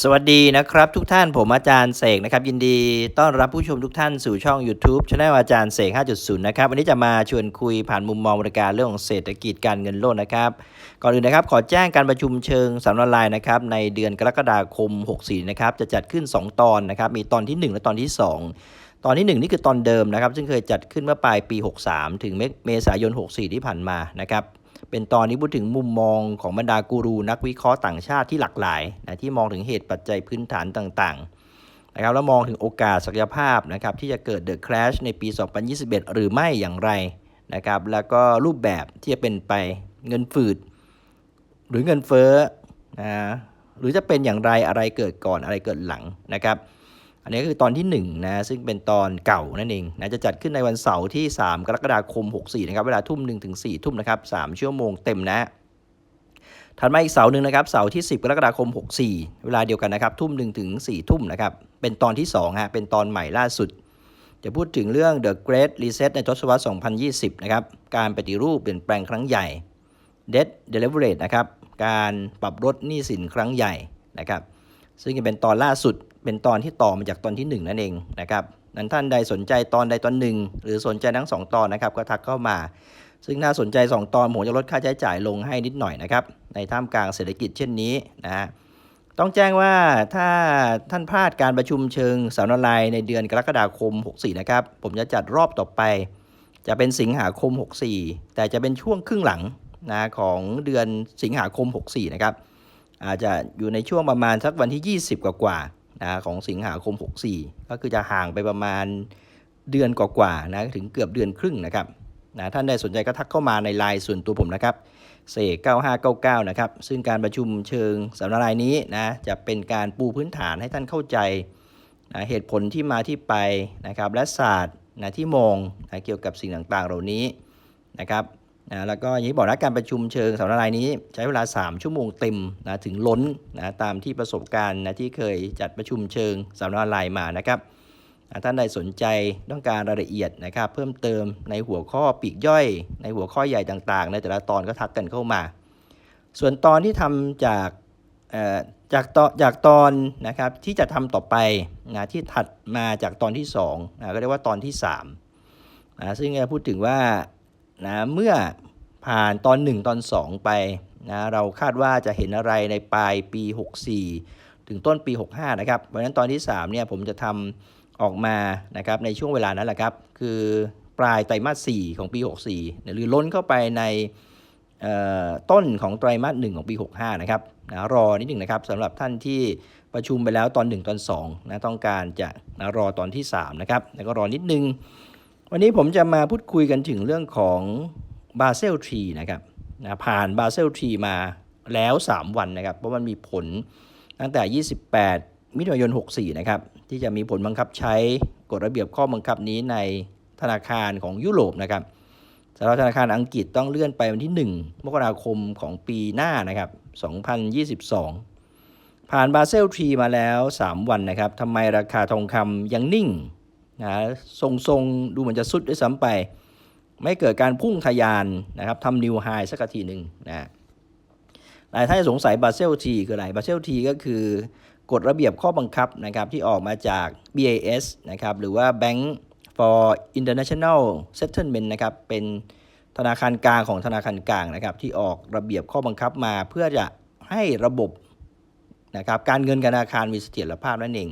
สวัสดีนะครับ ทุกท่านผมอาจารย์เสกนะครับ ยินดีต้อนรับผู้ชมทุกท่านสู่ช่อง YouTube ช anel อาจารย์เสก 5.0 นะครับ วันนี้จะมาชวนคุยผ่านมุมมองบริการเรื่องของเศรษฐกิจการเงินโลกนะครับ ก่อนอื่นนะครับ ขอแจ้งการประชุมเชิงสำนักลายนะครับ ในเดือนกรกฎาคม 64 นะครับ จะจัดขึ้น 2 ตอนนะครับ มีตอนที่ 1 และตอนที่ 2 ตอนที่ 1 นี่คือตอนเดิมนะครับ ซึ่งเคยจัดขึ้นเมื่อปลายปี 63 ถึงเมษายน 64 ที่ผ่านมานะครับ เป็นตอนนี้พูดถึงมุมมองของบรรดากูรูนักวิเคราะห์ต่างชาติที่หลากหลายนะที่มองถึงเหตุปัจจัยพื้นฐานต่างๆนะครับแล้วมองถึงโอกาสศักยภาพนะครับที่จะเกิดเดอะค a s h ในปี 2021 หรือไม่อย่างไรนะครับแล้วก็รูปแบบที่จะเป็นไปเงินฝืด หรือเงินเฟ้อนะหรือจะเป็นอย่างไรอะไรเกิดก่อนอะไรเกิดหลังนะครับ อันนี้ก็คือตอนที่1นะซึ่งเป็นตอนเก่านั่นเองนะจะจัดขึ้นในวันเสาร์ที่ 3 กรกฎาคม 64 นะครับ เวลาทุ่ม1ถึง4ทุ่มนะครับ3ชั่วโมงเต็มนะถัดมาอีกเสาร์หนึ่งนะครับเสาร์ที่ 10 กรกฎาคม 64 เวลาเดียวกันนะครับทุ่ม1ถึง4ทุ่มนะครับเป็นตอนที่2ฮะเป็นตอนใหม่ล่าสุด จะพูดถึงเรื่อง The Great Reset ในทศวรรษ 2020 นะครับการปฏิรูปเปลี่ยนแปลงครั้งใหญ่ Debt Deliverage นะครับการปรับลดหนี้สินครั้งใหญ่นะครับ ซึ่งจะเป็นตอนล่าสุดเป็นตอนที่ต่อมาจากตอนที่ 1 นั่นเองนะครับนั้นท่านใดสนใจตอนใดตอนหนึ่ง หรือสนใจทั้ง 2 ตอนนะครับ ก็ทักเข้ามา ซึ่งน่าสนใจ 2 ตอนผมจะลดค่าใช้จ่ายลงให้นิดหน่อยนะครับในท่ามกลางเศรษฐกิจเช่นนี้นะฮะต้องแจ้งว่าถ้าท่านพลาดการประชุมเชิงสาวนลายในเดือนกรกฎาคม 64 นะครับ ผมจะจัดรอบต่อไป จะเป็นสิงหาคม 64 แต่จะเป็นช่วงครึ่งหลังนะของเดือนสิงหาคม 64 นะครับ อาจจะอยู่ในช่วงประมาณสักวันที่ 20กว่ากว่าๆนะของสิงหาคม 64 ก็คือจะห่างไปประมาณเดือนกว่าๆนะถึงเกือบเดือนครึ่งนะครับนะท่านใดสนใจก็ทักเข้ามาในไลน์ส่วนตัวผมนะครับเสก9599 นะครับ ซึ่งการประชุมเชิงสัมมนาายนี้นะจะเป็นการปูพื้นฐานให้ท่านเข้าใจนะเหตุผลที่มาที่ไปนะครับและศาสตร์นะที่มองนะเกี่ยวกับสิ่งต่างๆ เหล่านี้นะครับ นะแล้วก็อย่างที่บอกนะการประชุมเชิงสัมมนาายนี้ ใช้เวลา 3 ชั่วโมงเต็มนะถึงล้นนะตามที่ประสบการณ์นะที่เคยจัดประชุมเชิงสัมมนาายมานะครับท่านใดสนใจต้องการรายละเอียดนะครับ เพิ่มเติมในหัวข้อปีกย่อย ในหัวข้อใหญ่ต่างๆ ในแต่ละตอนก็ทักกันเข้ามา ส่วนตอนที่ทำจากจากตอนจากตอนนะครับที่จะทำต่อไปนะที่ถัดมาจากตอนที่2นะก็เรียกว่าตอนที่3นะซึ่งจะพูดถึงว่า นะเมื่อผ่านตอน 1 ตอน 2 ไปนะเราคาดว่าจะเห็นอะไรในปลายปี 64 ถึงต้นปี 65 นะครับเพราะฉะนั้นตอนที่3เนี่ยผมจะทำออกมานะครับในช่วงเวลานั้นแหละครับ คือปลายไตรมาส 4 ของปี 64เนี่ยหรือล้นเข้าไปในต้นของไตรมาส 1 ของปี 65 นะครับนะรอนิดหนึ่งนะครับสำหรับท่านที่ประชุมไปแล้วตอน 1 ตอน2นะต้องการจะนะรอตอนที่ 3 นะครับแล้วก็รอนิดนึง วันนี้ผมจะมาพูดคุยกันถึงเรื่องของบาเซลทรีนะครับนะผ่านบาเซลทรีมาแล้ว 3 วันนะครับ เพราะมันมีผลตั้งแต่ 28 มิถุนายน 64 นะครับ ที่จะมีผลบังคับใช้กฎระเบียบข้อบังคับนี้ในธนาคารของยุโรปนะครับสำหรับธนาคารอังกฤษต้องเลื่อนไปวันที่ 1 มกราคมของปีหน้านะครับ 2022 ผ่านบาเซลทรีมาแล้ว 3 วันนะครับทำไมราคาทองคำยังนิ่ง นะทรงๆ ดูเหมือนจะสุดด้วยซ้ำไป ไม่เกิดการพุ่งทะยานนะครับทำนิวไฮสักทีหนึ่งนะหลายท่านสงสัยบาเซลทีคืออะไรบาเซลทีก็คือกฎระเบียบข้อบังคับนะครับที่ออกมาจาก BIS นะครับหรือว่า Bank for International Settlement นะครับเป็นธนาคารกลางของธนาคารกลางนะครับที่ออกระเบียบข้อบังคับมาเพื่อจะให้ระบบนะครับการเงินธนาคารมีเสถียรภาพนั่นเอง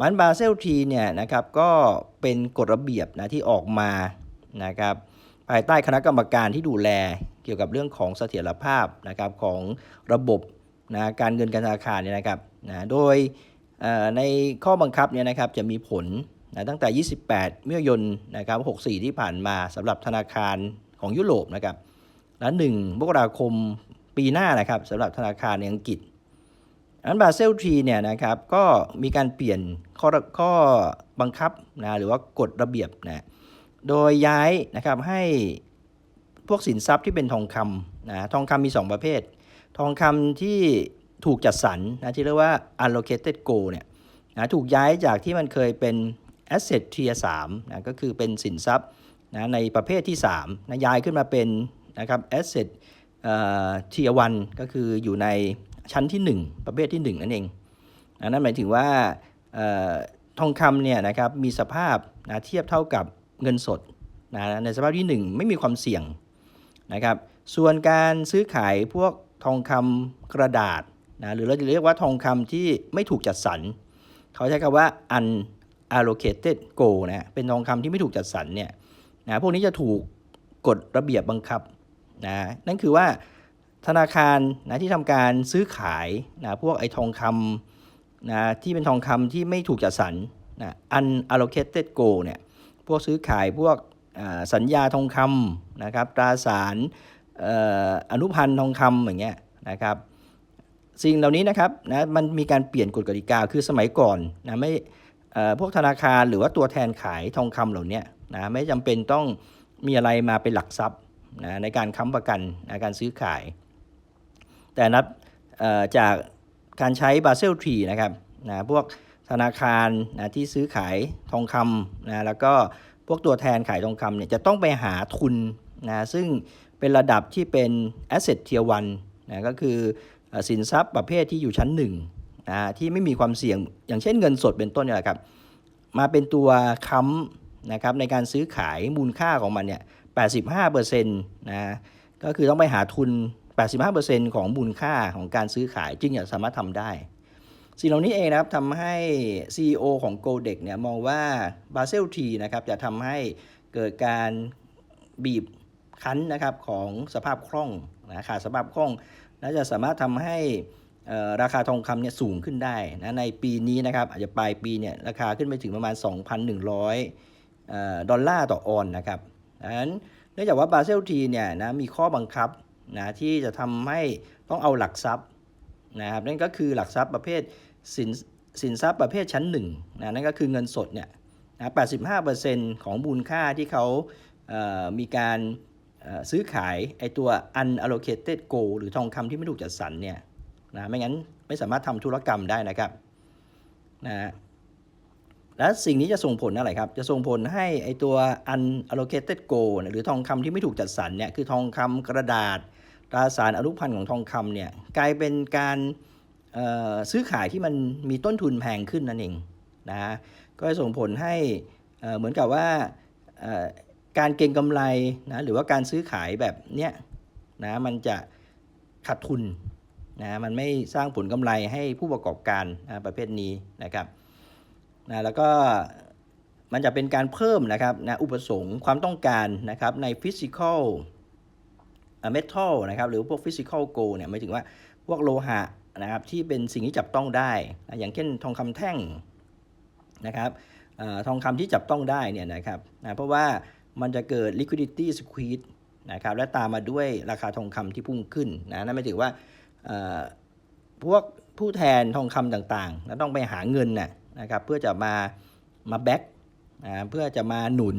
มันบาเซลทีเนี่ยนะครับก็เป็นกฎระเบียบนะที่ออกมานะครับภายใต้คณะกรรมการที่ดูแลเกี่ยวกับเรื่องของเสถียรภาพนะครับของระบบนะการเงินการธนาคารเนี่ยนะครับนะโดยในข้อบังคับเนี่ยนะครับจะมีผลนะตั้งแต่ 28มิถุนายนนะครับ64 ที่ผ่านมาสำหรับธนาคารของยุโรปนะครับและ1มกราคมปีหน้านะครับสำหรับธนาคารในอังกฤษ อันบาเซลทรีเนี่ยนะครับก็มีการเปลี่ยนข้อข้อบังคับนะหรือว่ากฎระเบียบนะโดยย้ายนะครับให้พวกสินทรัพย์ที่เป็นทองคำนะทองคำมี 2 ประเภท ทองคำที่ถูกจัดสรรนะที่เรียกว่า allocated go เนี่ยนะถูกย้ายจากที่มันเคยเป็น asset tier 3นะก็คือเป็นสินทรัพย์นะในประเภทที่3นะย้ายขึ้นมาเป็นนะครับ asset tier 1ก็คืออยู่ใน ชั้นที่ 1 ประเภทที่ 1 นั่นเองนะนั่นหมายถึงว่าออทองคำเนี่ยนะครับมีสภาพนะเทียบเท่ากับเงินสดนะในสภาพที่ 1 ไม่มีความเสี่ยงนะครับส่วนการซื้อขายพวกทองคำกระดาษนะหรือเราจะเรียกว่าทองคำที่ไม่ถูกจัดสรรเขาใช้คำว่า unallocated gold นะเป็นทองคำที่ไม่ถูกจัดสรรเนี่ยนะพวกนี้จะถูกกฎระเบียบบังคับนะนั่นคือว่า ธนาคารนะที่ทำการซื้อขายนะพวกไอ้ทองคำนะที่เป็นทองคำที่ไม่ถูกจัดสรรนะ unallocated gold เนี่ยพวกซื้อขายพวกสัญญาทองคำนะครับตราสารอนุพันธ์ทองคำอย่างเงี้ยนะครับสิ่งเหล่านี้นะครับนะมันมีการเปลี่ยนกฎกติกาคือสมัยก่อนนะไม่พวกธนาคารหรือว่าตัวแทนขายทองคำเหล่านี้นะไม่จำเป็นต้องมีอะไรมาเป็นหลักทรัพย์นะในการค้ำประกันในการซื้อขาย แต่นับจากการใช้บาเซลทรีนะครับนะพวกธนาคารนะที่ซื้อขายทองคำนะแล้วก็พวกตัวแทนขายทองคำเนี่ยจะต้องไปหาทุนนะซึ่งเป็นระดับที่เป็น asset tier 1นะก็คือสินทรัพย์ประเภทที่อยู่ชั้นหนึ่งนะที่ไม่มีความเสี่ยงอย่างเช่นเงินสดเป็นต้นนี่แหละครับ มาเป็นตัวค้ำนะครับในการซื้อขายมูลค่าของมันเนี่ย 85%นะก็คือต้องไปหาทุน 85%ของมูลค่าของการซื้อขายจึงจะสามารถทำได้ สิ่งเหล่านี้เองนะครับทำให้ CEO ของ g o d e x เนี่ยมองว่า Basel T นะครับจะทำให้เกิดการบีบคั้นนะครับของสภาพคล่องนะขาดสภาพคล่อง และจะสามารถทำให้ราคาทองคำเนี่ยสูงขึ้นได้นะในปีนี้นะครับอาจจะปลายปีเนี่ยราคาขึ้นไปถึงประมาณ 2,100เอ่อดอลลาร์ต่อออนนะครับดังนั้นเนื่องจากว่าบาเซลทีเนี่ยนะมีข้อบังคับ นะที่จะทำให้ต้องเอาหลักทรัพย์นะครับนั่นก็คือหลักทรัพย์ประเภทสินสินทรัพย์ประเภทชั้นหนึ่งนะนั่นก็คือเงินสดเนี่ยนะ85%ของมูลค่าที่เขาเมีการซื้อขายไอตัว unallocated gold หรือทองคำที่ไม่ถูกจัดสรรเนี่ยนะไม่งั้นไม่สามารถทำธุรกรรมได้นะครับนะและสิ่งนี้จะส่งผลอะไรครับ จะส่งผลให้ไอตัว unallocated gold หรือทองคำที่ไม่ถูกจัดสรรเนี่ยคือทองคำกระดาษ ตราสารอนุพันธ์ของทองคำเนี่ยกลายเป็นการซื้อขายที่มันมีต้นทุนแพงขึ้นนั่นเองนะก็ส่งผลให้เหมือนกับว่าการเก็งกำไรนะหรือว่าการซื้อขายแบบเนี้ยนะมันจะขาดทุนนะมันไม่สร้างผลกำไรให้ผู้ประกอบการนะประเภทนี้นะครับนะแล้วก็มันจะเป็นการเพิ่มนะครับนะอุปสงค์ความต้องการนะครับในฟิสิกอล เมทัลนะครับหรือพวกฟิสิกอลโกลเนี่ยหมายถึงว่าพวกโลหะนะครับที่เป็นสิ่งที่จับต้องได้นะอย่างเช่นทองคำแท่งนะครับอทองคำที่จับต้องได้เนี่ยนะครับนะเพราะว่ามันจะเกิด liquidity squeeze นะครับและตามมาด้วยราคาทองคำที่พุ่งขึ้นนะนั่นหมายถึงว่าพวกผู้แทนทองคำต่างๆแล้วต้องไปหาเงินนะนะครับเพื่อจะมามาแบ็กนะเพื่อจะมาหนุน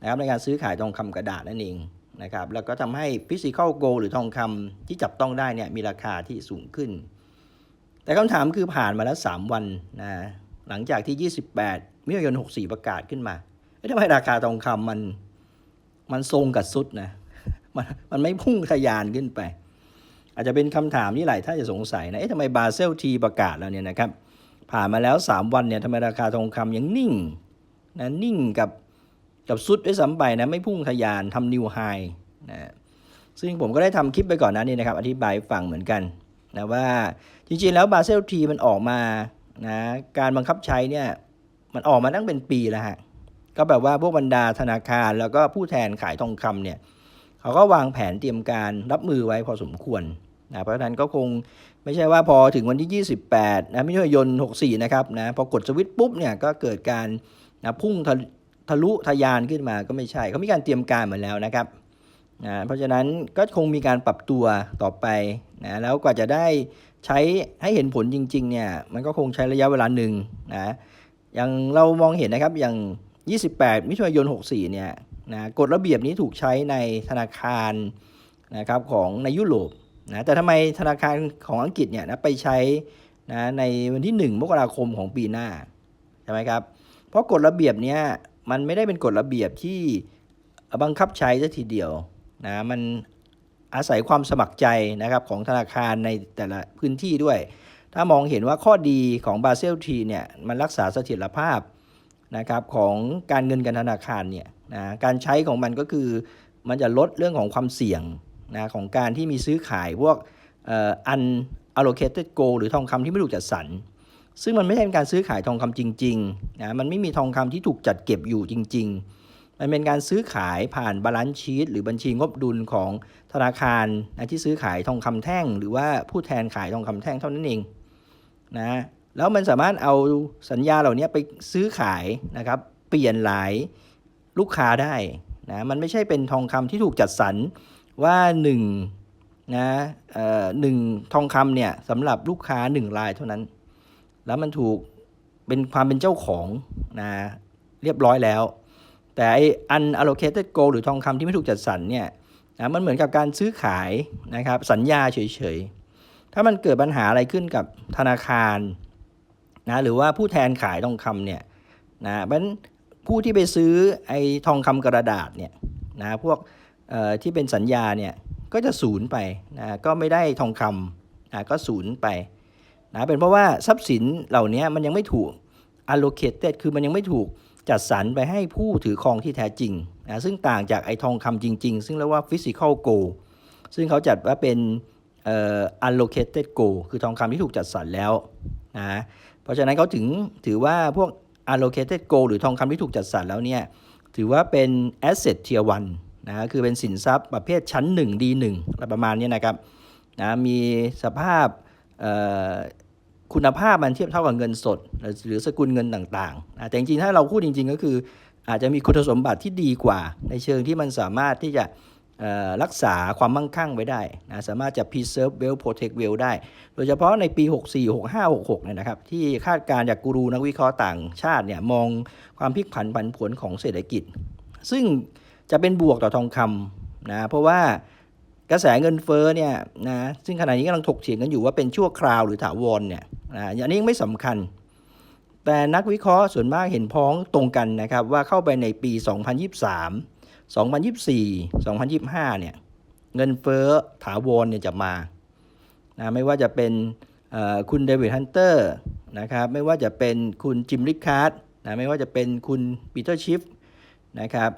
นะครับในการซื้อขายทองคำกระดาษนั่นเอง นะครับแล้วก็ทำให้ physical gold หรือทองคำที่จับต้องได้เนี่ยมีราคาที่สูงขึ้น แต่คำถามคือผ่านมาแล้ว 3 วันนะหลังจากที่ 28มิถุนายน64 ประกาศขึ้นมาเอ๊ะทำไมราคาทองคำมันมันทรงกับสุดนะมันมันไม่พุ่งทะยานขึ้นไป อาจจะเป็นคำถามที่หลายท่านจะสงสัยนะเอ๊ะทำไมบาเซลทีประกาศแล้วเนี่ยนะครับผ่านมาแล้ว 3 วันเนี่ยทำไมราคาทองคำยังนิ่งนะนิ่งกับ กับสุดด้วยซ้ำไปนะไม่พุ่งทะยานทำนิวไฮนะซึ่งผมก็ได้ทำคลิปไปก่อนน้านี้นะครับ อธิบายฟังเหมือนกันนะว่าจริงๆแล้วบาเซลทีมันออกมานะการบังคับใช้เนี่ยมันออกมาตั้งเป็นปีแล้วฮะก็แบบว่าพวกบรรดาธนาคารแล้วก็ผู้แทนขายทองคำเนี่ยเขาก็วางแผนเตรียมการรับมือไว้พอสมควรนะเพราะฉะนั้นก็คงไม่ใช่ว่าพอถึงวันที่ 28นะมิถุนายน 64 นะครับนะพอกดสวิตช์ปุ๊บเนี่ยก็เกิดการนะพุ่ง ทะลุทะยานขึ้นมาก็ไม่ใช่เขามีการเตรียมการมาแล้วนะครับนะเพราะฉะนั้นก็คงมีการปรับตัวต่อไปนะแล้วกว่าจะได้ใช้ให้เห็นผลจริงๆเนี่ยมันก็คงใช้ระยะเวลาหนึ่งนะอย่างเรามองเห็นนะครับอย่าง 28 มิถุนายน 64 เนี่ยนะกฎระเบียบนี้ถูกใช้ในธนาคารนะครับของในยุโรปนะแต่ทำไมธนาคารของอังกฤษเนี่ยนะไปใช้นะในวันที่ 1 มกราคมของปีหน้าใช่ไหมครับเพราะกฎระเบียบเนี้ย มันไม่ได้เป็นกฎระเบียบที่บังคับใช้ซะทีเดียวนะมันอาศัยความสมัครใจนะครับของธนาคารในแต่ละพื้นที่ด้วย ถ้ามองเห็นว่าข้อดีของบาเซลทีเนี่ยมันรักษาเสถียรภาพนะครับของการเงินการธนาคารเนี่ยนะการใช้ของมันก็คือมันจะลดเรื่องของความเสี่ยงนะของการที่มีซื้อขายพวกเอ่อ unallocated gold หรือทองคำที่ไม่ถูกจัดสรร ซึ่งมันไม่ใช่เป็นการซื้อขายทองคำจริงๆนะมันไม่มีทองคำที่ถูกจัดเก็บอยู่จริง ๆ มันเป็นการซื้อขายผ่านบาลานซ์ชีตหรือบัญชีงบดุลของธนาคารนะที่ซื้อขายทองคำแท่ง หรือว่าผู้แทนขายทองคำแท่งเท่านั้นเองนะแล้วมันสามารถเอาสัญญาเหล่านี้ไปซื้อขายนะครับ เปลี่ยนหลายลูกค้าได้นะมันไม่ใช่เป็นทองคำที่ถูกจัดสรรว่า1นะเอ่อหนึ่งทองคำเนี่ยสำหรับลูกค้า 1 รายเท่านั้น แล้วมันถูกเป็นความเป็นเจ้าของนะเรียบร้อยแล้ว แต่ไอ้ unallocated gold หรือทองคำที่ไม่ถูกจัดสรรเนี่ยนะมันเหมือนกับการซื้อขายนะครับสัญญาเฉยๆ ถ้ามันเกิดปัญหาอะไรขึ้นกับธนาคารนะหรือว่าผู้แทนขายทองคำเนี่ยนะเพราะฉะนั้นผู้ที่ไปซื้อไอ้ทองคำกระดาษเนี่ยนะพวกเอ่อที่เป็นสัญญาเนี่ยก็จะสูญไปนะก็ไม่ได้ทองคำนะก็สูญไป นะเป็นเพราะว่าทรัพย์สินเหล่านี้มันยังไม่ถูก allocated คือมันยังไม่ถูกจัดสรรไปให้ผู้ถือครองที่แท้จริงนะซึ่งต่างจากไอทองคำจริง ๆ ซึ่งเรียกว่า physical gold ซึ่งเขาจัดว่าเป็น allocated gold คือทองคำที่ถูกจัดสรรแล้วนะเพราะฉะนั้นเขาถึงถือว่าพวก allocated gold หรือทองคำที่ถูกจัดสรรแล้วเนี่ยถือว่าเป็น asset tier 1นะคือเป็นสินทรัพย์ประเภทชั้น 1 D1 อะไรประมาณนี้นะครับนะมีสภาพเอ่อ คุณภาพมันเทียบเท่ากับเงินสด หรือสกุลเงินต่างๆ แต่จริงๆ ถ้าเราพูดจริง ๆ ก็คือ อาจจะมีคุณสมบัติที่ดีกว่า ในเชิงที่มันสามารถที่จะรักษาความมั่งคั่งไว้ได้นะสามารถจะ preserve wealth protect wealth ได้ โดยเฉพาะในปี 64 65 66 เนี่ยนะครับ ที่คาดการจากกูรูนักวิเคราะห์ต่างชาติเนี่ยมองความพลิกผันผันผวนของเศรษฐกิจ ซึ่งจะเป็นบวกต่อทองคำนะ เพราะว่า กระแสเงินเฟ้อเนี่ยนะซึ่งขณะนี้กำลังถกเถียงกันอยู่ว่าเป็นชั่วคราวหรือถาวรเนี่ยนะอันนี้ยังไม่สำคัญ แต่นักวิเคราะห์ส่วนมากเห็นพ้องตรงกันนะครับว่าเข้าไปในปี 2023 2024 2025เนี่ยเงินเฟ้อถาวรเนี่ยจะมานะไม่ว่าจะเป็นคุณเดวิดฮันเตอร์นะครับไม่ว่าจะเป็นคุณจิมริคาร์ดนะไม่ว่าจะเป็นคุณปีเตอร์ชิฟนะครับ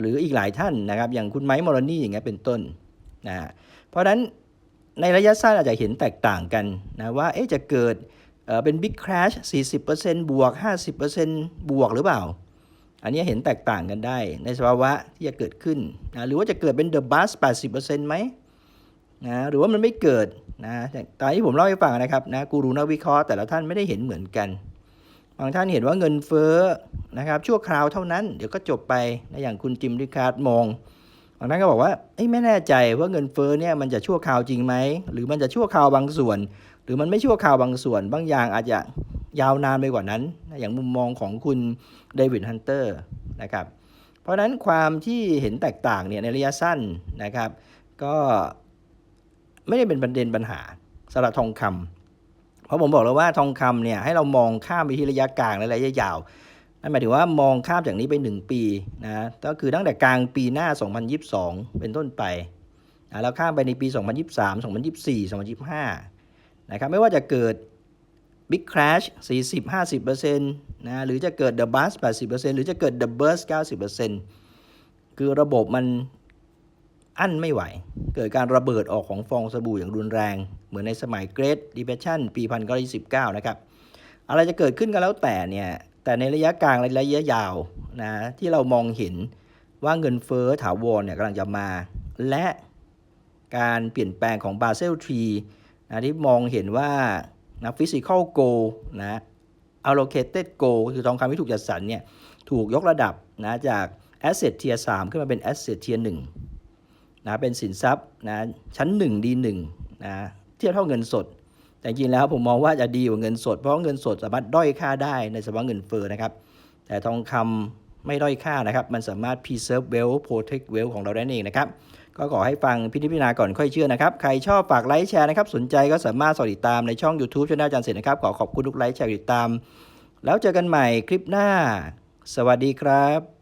หรืออีกหลายท่านนะครับอย่างคุณไมค์มอรนี่อย่างเงี้ยเป็นต้น นะเพราะฉะนั้นในระยะสั้นอาจจะเห็นแตกต่างกันนะว่าเอ๊จะเกิดเป็น Big Crash 40%บวก 50%บวกหรือเปล่า อันนี้เห็นแตกต่างกันได้ ในสภาวะที่จะเกิดขึ้นนะหรือว่าจะเกิดเป็น The Bust 80%ไหมนะหรือว่ามันไม่เกิดนะแต่ตอนที่ผมเล่าให้ฟังนะครับนะกูรูนักวิเคราะห์แต่ละท่านไม่ได้เห็นเหมือนกัน บางท่านเห็นว่าเงินเฟ้อนะครับชั่วคราวเท่านั้น เดี๋ยวก็จบไปนะอย่างคุณจิมริคาร์ดมองางท่านก็บอกว่าไม่แน่ใจว่าเงินเฟ้อเนี่ยมันจะชั่วคราวจริงไหมหรือมันจะชั่วคราวบางส่วน หรือมันไม่ชั่วคราวบางส่วน บางอย่างอาจจะยาวนานไปกว่านั้น อย่างมุมมองของคุณเดวิดฮันเตอร์นะครับเพราะฉะนั้นความที่เห็นแตกต่างเนี่ยในระยะสั้นนะครับ ก็ไม่ได้เป็นประเด็นปัญหาสำหรับทองคำเพราะผมบอกแล้วว่าทองคำเนี่ยให้เรามองข้ามไปที่ระยะกลางและระยะยาว นั่นหมายถึงว่ามองข้ามจากนี้ไป 1 ปีนะก็คือตั้งแต่กลางปีหน้า 2022 เป็นต้นไปนะแล้วข้ามไปในปี 2023 2024 2025นะครับไม่ว่าจะเกิด Big Crash 40-50%นะหรือจะเกิด The Bust 80%หรือจะเกิด The Burst 90%คือระบบมันอั้นไม่ไหว เกิดการระเบิดออกของฟองสบู่อย่างรุนแรง เหมือนในสมัย Great Depression ปี 1929นะครับ อะไรจะเกิดขึ้นก็แล้วแต่เนี่ย แต่ในระยะกลางและระยะยาวนะที่เรามองเห็นว่าเงินเฟ้อถาวรเนี่ยกำลังจะมา และการเปลี่ยนแปลงของบาเซลทรีนะที่มองเห็นว่านะฟิสิก a ลโกนะ allocated go คือทองคำที่ถูกจัดสรรเนี่ยถูกยกระดับนะจาก asset tier 3 ขึ้นมาเป็น asset tier 1นะเป็นสินทรัพย์นะชั้น 1 D1 นะเทียบเท่าเงินสด แต่จริงๆแล้วผมมองว่าจะดีกว่าเงินสด เพราะเงินสดสามารถด้อยค่าได้ในสภาวะเงินเฟ้อนะครับ แต่ทองคำไม่ด้อยค่านะครับ มันสามารถ preserve wealth protect wealth ของเราได้เองนะครับ ก็ขอให้ฟังพิจารณาก่อนค่อยเชื่อนะครับ ใครชอบฝากไลค์แชร์นะครับ สนใจก็สามารถสอดติดตามในช่อง YouTube ช่องอาจารย์เสร็จนะครับ ขอขอบคุณทุกไลค์แชร์ติดตาม แล้วเจอกันใหม่คลิปหน้า สวัสดีครับ